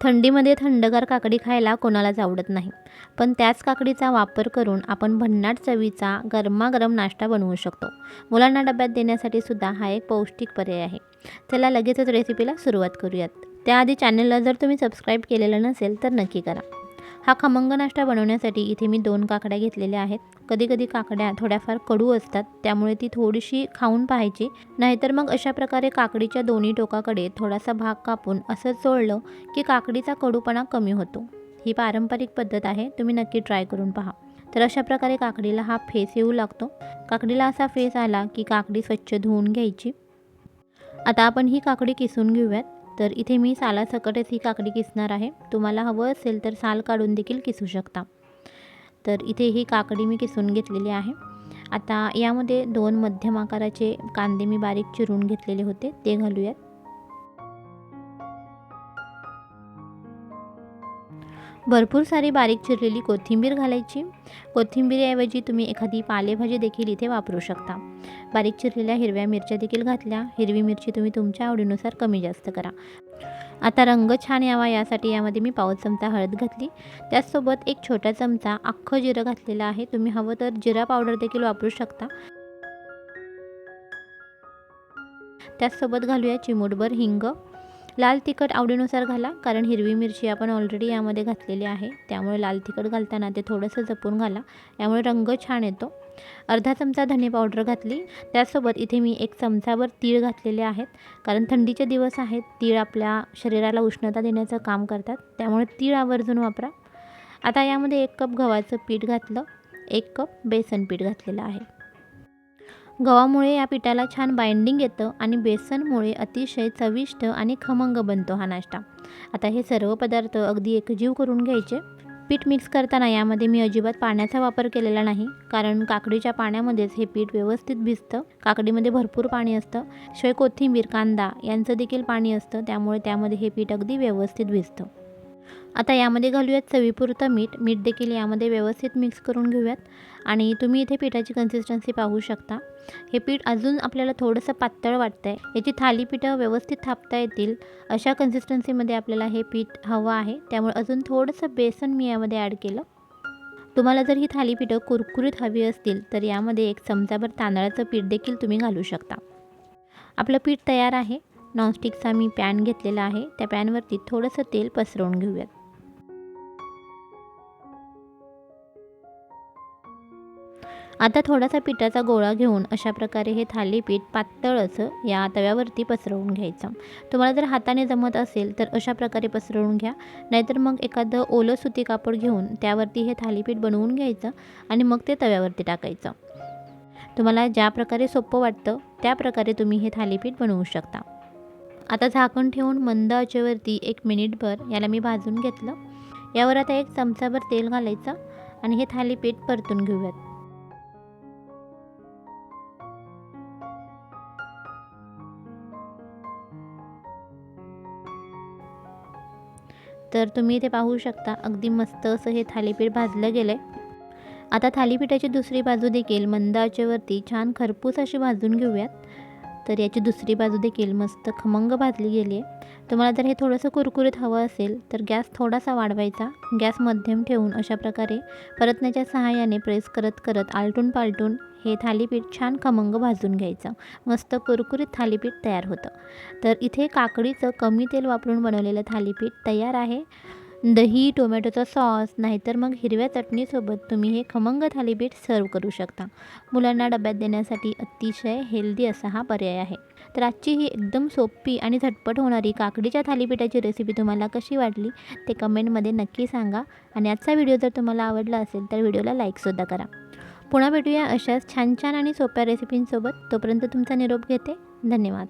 थंडीमध्ये थंडगार काकडी खायला कोणालाच आवडत नाही. पण त्याच काकडीचा वापर करून आपण भन्नाट चवीचा गरमागरम नाश्ता बनवू शकतो. मुलांना डब्यात देण्यासाठी सुद्धा हा एक पौष्टिक पर्याय आहे. चला लगेचच रेसिपीला सुरुवात करूयात. त्याआधी चॅनलला जर तुम्ही सबस्क्राईब केलेलं नसेल तर नक्की करा. हा खमंग नाश्ता बनवण्यासाठी इथे मी दोन काकड्या घेतलेल्या आहेत. कधी कधी काकड्या थोड्याफार कडू असतात त्यामुळे ती थोडीशी खाऊन पाहायची. नाहीतर मग अशा प्रकारे काकडीच्या दोन्ही टोकाकडे थोडासा भाग कापून असं चोळलं की काकडीचा कडूपणा कमी होतो. ही पारंपरिक पद्धत आहे तुम्ही नक्की ट्राय करून पहा. तर अशा प्रकारे काकडीला हा फेस येऊ लागतो. काकडीला असा फेस आला की काकडी स्वच्छ धुवून घ्यायची. आता आपण ही काकडी किसून घेऊयात. तर इथे मी सालासकटच ही काकडी किसणार आहे. तुम्हाला हवं असेल तर साल काढून देखील किसू शकता. तर इथे ही काकडी मी किसून घेतलेली आहे. आता यामध्ये दोन मध्यम आकाराचे कांदे मी बारीक चिरून घेतलेले होते. ते घालूयात. भरपूर सारी बारीक चिरलेली कोथिंबीर घालायची. कोथिंबीरऐवजी तुम्ही एखादी पालेभाजी देखील इथे वापरू शकता. बारीक चिरलेल्या हिरव्या मिरच्या देखील घातल्या. हिरवी मिरची तुम्ही तुमच्या आवडीनुसार कमी जास्त करा. आता रंग छान यावा यासाठी यामध्ये मी पाव चमचा हळद घातली. त्याचसोबत एक छोटा चमचा अख्खं जिरं घातलेलं आहे. तुम्ही हवं तर जिरा पावडर देखील वापरू शकता. त्याचसोबत घालूया चिमूटभर हिंग. लाल तिखट आवडीनुसार घाला कारण हिरवी मिरची आपण ऑलरेडी यामध्ये घातलेली आहे. त्यामुळे लाल तिखट घालताना ते थोडंसं जपून घाला. यामुळे रंग छान येतो. अर्धा चमचा धने पावडर घातली. त्याचसोबत इथे मी एक चमचाभर तीळ घातलेले आहेत. कारण थंडीचे दिवस आहेत तीळ आपल्या शरीराला उष्णता देण्याचं काम करतात. त्यामुळे तीळ आवर्जून वापरा. आता यामध्ये एक कप गव्हाचं पीठ घातलं. एक कप बेसन पीठ घातलेलं आहे. गव्हामुळे या पिठाला छान बाइंडिंग येतं आणि बेसनमुळे अतिशय चविष्ट आणि खमंग बनतो हा नाश्ता. आता हे सर्व पदार्थ अगदी एकजीव करून घ्यायचे. पीठ मिक्स करताना यामध्ये मी अजिबात पाण्याचा वापर केलेला नाही कारण काकडीच्या पाण्यामध्येच हे पीठ व्यवस्थित भिजतं. काकडीमध्ये भरपूर पाणी असतं. शिवाय कोथिंबीर कांदा यांचं देखील पाणी असतं त्यामुळे त्यामध्ये हे पीठ अगदी व्यवस्थित भिजतं. आता यामध्ये घालूयात चवीपुरतं मीठ. मीठ देखील यामध्ये व्यवस्थित मिक्स करून घेऊयात. आणि तुम्ही इथे पिठाची कन्सिस्टन्सी पाहू शकता. हे पीठ अजून आपल्याला थोडंसं पातळ वाटतं आहे याची थालीपीठं व्यवस्थित थापता येतील. अशा कन्सिस्टन्सीमध्ये आपल्याला हे पीठ हवं आहे. त्यामुळे अजून थोडंसं बेसन मी यामध्ये ॲड केलं. तुम्हाला जर ही थालीपीठं कुरकुरीत हवी असतील तर यामध्ये एक चमचाभर तांदळाचं पीठ देखील तुम्ही घालू शकता. आपलं पीठ तयार आहे. नॉनस्टिकचा मी पॅन घेतलेला आहे. त्या पॅनवरती थोडंसं तेल पसरवून घेऊयात. आता थोडासा पिठाचा गोळा घेऊन अशा प्रकारे हे थालीपीठ पातळ असं या तव्यावरती पसरवून घ्यायचं. तुम्हाला जर हाताने जमत असेल तर अशा प्रकारे पसरवून घ्या. नाहीतर मग एखादं ओलं सुती कापड घेऊन त्यावरती हे थालीपीठ बनवून घ्यायचं आणि मग ते तव्यावरती टाकायचं. तुम्हाला ज्या प्रकारे सोपं वाटतं त्या प्रकारे तुम्ही हे थालीपीठ बनवू शकता. आता झाकण ठेवून मंद आचेवरती एक मिनिटभर याला मी भाजून घेतलं. यावर आता एक चमचाभर तेल घालायचं आणि हे थालीपीठ परतून घेऊयात. तर तुम्ही इथे पाहू शकता अगदी मस्त असं हे थालीपीठ भाजलं गेलं आहे आता थालीपीठाची दुसरी बाजू देखील मंद आचेवरती छान खरपूस अशी भाजून घेऊयात. तर याची दुसरी बाजू देखील मस्त खमंग भाजली गेली आहे. तुम्हाला जर हे थोडंसं कुरकुरीत हवं असेल तर गॅस थोडासा वाढवायचा. गॅस मध्यम ठेवून अशा प्रकारे परतण्याच्या सहाय्याने प्रेस करत करत आलटून पालटून हे थालीपीठ छान खमंग भाजून घ्यायचं. मस्त कुरकुरीत थालीपीठ तयार होतं. तर इथे काकडीचं कमी तेल वापरून बनवलेलं थालीपीठ तयार आहे. दही टोमॅटोचा सॉस नाहीतर मग हिरव्या चटणीसोबत तुम्ही हे खमंग थालीपीठ सर्व करू शकता. मुलांना डब्यात देण्यासाठी अतिशय हेल्दी असा हा पर्याय आहे. तर आजची ही एकदम सोपी आणि झटपट होणारी काकडीच्या थालीपीठाची रेसिपी तुम्हाला कशी वाटली ते कमेंटमध्ये नक्की सांगा. आणि आजचा व्हिडिओ जर तुम्हाला आवडला असेल तर व्हिडिओला लाईकसुद्धा करा. पुन्हा भेटूया अशाच छान छान आणि सोप्या रेसिपींसोबत तोपर्यंत तुमचा निरोप घेते. धन्यवाद.